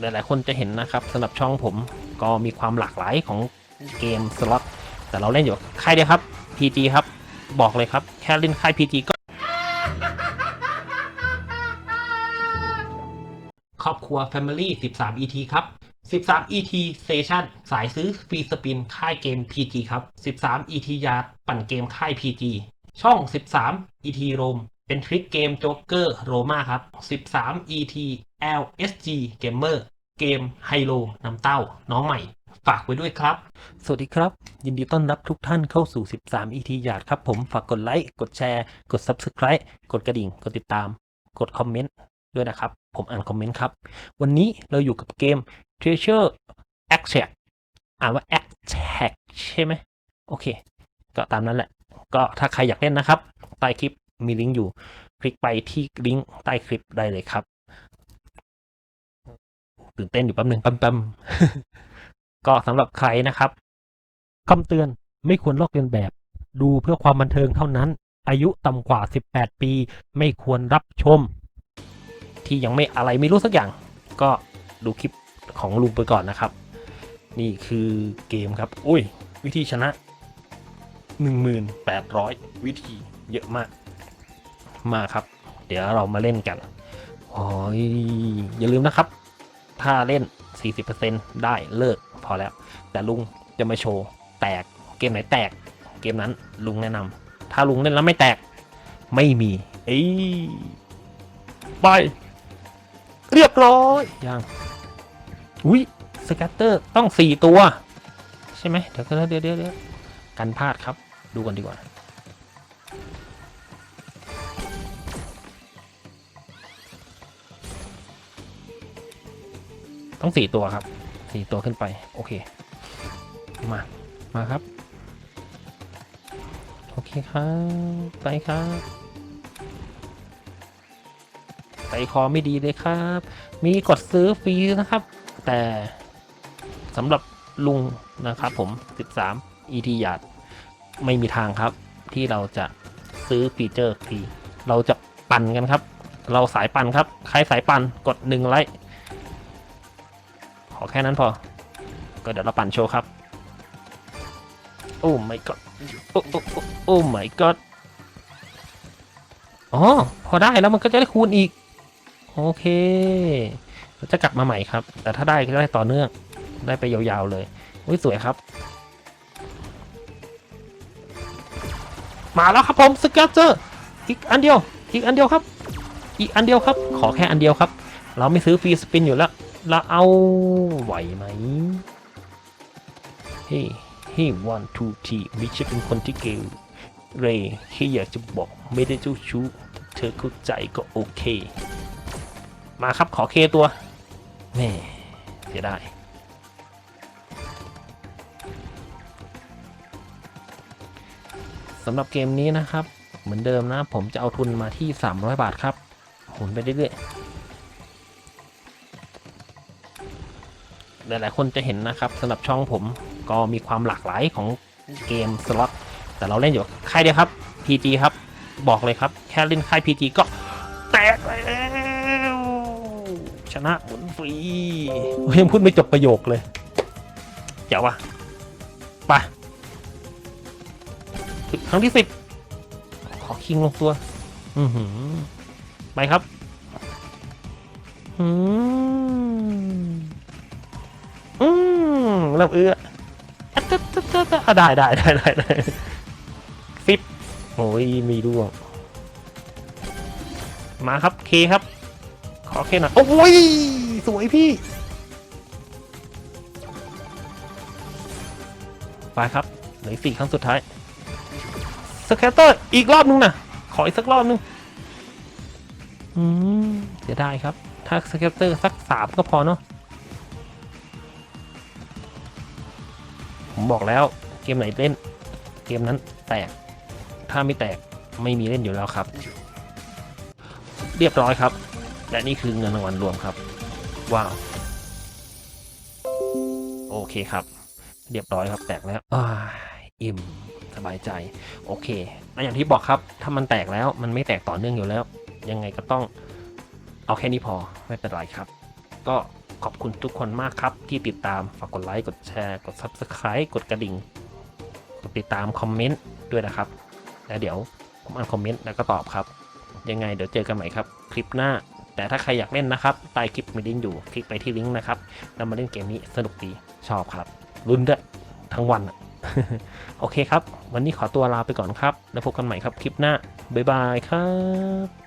หลายๆคนจะเห็นนะครับสำหรับช่องผมก็มีความหลากหลายของเกมสล็อตแต่เราเล่นอยู่ค่ายเดียวครับ PG ครับบอกเลยครับ แค่เล่นค่าย PG ก็ครอบครัว Family 13 ET ครับ 13 ET Station สายซื้อฟรีสปินค่ายเกม PG ครับ 13 ET ยาร์ดปั่นเกมค่าย PG ช่อง 13 ET Rome เป็นทริคเกมโจ๊กเกอร์โรมาครับ 13 ET LSG Gamer เกมไฮโลน้ำเต้า น้องใหม่ ฝากไว้ด้วยครับ สวัสดีครับ ยินดีต้อนรับทุกท่านเข้าสู่ 13 ET ยาดครับผม ฝากกดไลค์ กดแชร์ กด Subscribe กดกระดิ่ง กดติดตาม กดคอมเมนต์ด้วยนะครับ ผมอ่านคอมเมนต์ครับ วันนี้เราอยู่กับเกม Treasure Extract อ่านว่า Extract ใช่ไหม โอเค ก็ตามนั้นแหละ ก็ถ้าใครอยากเล่นนะครับ ใต้คลิป มีลิงก์อยู่ คลิกไปที่ลิงก์ใต้คลิปได้เลยครับ ตื่นเต้นอยู่แป๊บหนึ่งปั๊มปั๊มก็สำหรับใครนะครับคำเตือนไม่ควรลอกเลียนแบบ ดูเพื่อความบันเทิงเท่านั้น อายุต่ำกว่า 18 ปี ไม่ควรรับชม ที่ยังไม่อะไรไม่รู้สักอย่าง ก็ดูคลิปของลุงไปก่อนนะครับ นี่คือเกมครับ อุ้ย วิธีชนะ 1,800 วิธีเยอะมาก มาครับ เดี๋ยวเรามาเล่นกันโอ้ยอย่าลืมนะครับ ถ้าเล่น 40%ได้เลิกพอแล้ว แต่ลุงจะมาโชว์แตกเกมไหนแตก เกมนั้นลุงแนะนำถ้าลุงเล่นแล้วไม่แตกไม่มีเอ้ยไปเรียบร้อยยังอุ้ยสแกตเตอร์ต้องสี่ตัว ใช่ไหมเดี๋ยวก็เดี๋ยวเดี๋ยวเดี๋ยวกันพลาดครับ ดูกันดีกว่า ต้องสี่ตัวครับสี่ตัวขึ้นไป โอเค มา มาครับ โอเคครับไปครับไปคอไม่ดีเลยครับ มีกดซื้อฟรีนะครับ แต่สำหรับลุงนะครับผม 13 ET ยาดไม่มีทางครับ ที่เราจะซื้อฟีเจอร์ฟรีเราจะปั่นกันครับ เราสายปั่นครับ ใครสายปั่นกดหนึ่งไลค์ อแค่นั้นพอ ก็เดี๋ยวเราปั่นโชว์ครับ โอ้ my god โอ้โอ้โอ้ my god อ๋อ พอได้แล้วมันก็จะได้คูณอีก โอเคเราจะกลับมาใหม่ครับ แต่ถ้าได้ก็ได้ต่อเนื่อง ได้ไปยาวๆเลยอุ้ยสวยครับ มาแล้วครับผมสเกลเจอร์อีกอันเดียว อีกอันเดียวครับ อีกอันเดียวครับ ขอแค่อันเดียวครับ เราไม่ซื้อฟรีสปินอยู่แล้ว เราเอาไหวไหมเฮ้เฮ้วันทูทีม่ใช่เป็นคนที่เกลเรย์แค่อยากจะบอกไม่ได้เจ้าชู้เธอเข้าใจก็โอเค มาครับขอเคตัวแม่เสียได้สำหรับเกมนี้นะครับ เหมือนเดิมนะ ผมจะเอาทุนมาที่ 300 บาทครับหมุนไปเรื่อยๆ หลายๆคนจะเห็นนะครับสำหรับช่องผมก็มีความหลากหลายของเกมสล็อตแต่เราเล่นอยู่ค่ายเดียวครับ PG ครับบอกเลยครับแค่เล่นค่าย PG ก็แตกไปแล้วชนะหมุนฟรียังพูดไม่จบประโยคเลยเจ๋ววะไปครั้งที่สิบขอคิงลงตัว อือหือไปครับ อืม อืมเริ่มเอื้ออะตึ๊ดตึ๊ดตึ๊ดตึ๊ดอะได้ได้ได้ได้ได้สิบโอ้ยมีร่วงมาครับเคครับ ขอเคหน่อยโอ้ยสวยพี่ไปครับเหลือสี่ครั้งสุดท้ายสแคตเตอร์อีกรอบนึงนะขออีกสักรอบนึงอืมเสียดายครับ ถ้าสแคตเตอร์สักสามก็พอเนาะ ผมบอกแล้วเกมไหนเล่น เกมนั้นแตก ถ้าไม่แตกไม่มีเล่นอยู่แล้วครับ เรียบร้อยครับ และนี่คือเงินรางวัลรวมครับ ว้าว โอเคครับ เรียบร้อยครับแตกแล้วอ้าอิ่มสบายใจ โอเคแล้วอย่างที่บอกครับ ถ้ามันแตกแล้วมันไม่แตกต่อเนื่องอยู่แล้ว ยังไงก็ต้องเอาแค่นี้พอไม่เป็นไรครับ ก็ ขอบคุณทุกคนมากครับ ที่ติดตามฝากกดไลค์กดแชร์กด Subscribe กดกระดิ่งกดติดตามคอมเมนต์ด้วยนะครับ แล้วเดี๋ยวผมอ่านคอมเมนต์แล้วก็ตอบครับ ยังไงเดี๋ยวเจอกันใหม่ครับ คลิปหน้า แต่ถ้าใครอยากเล่นนะครับใต้คลิปมีลิงก์อยู่ คลิกไปที่ลิงก์นะครับแล้วมาเล่นเกมนี้สนุกดีชอบครับรุนด้วยทั้งวันโอเคครับ วันนี้ขอตัวลาไปก่อนครับ แล้วพบกันใหม่ครับคลิปหน้าบ๊ายบายครับ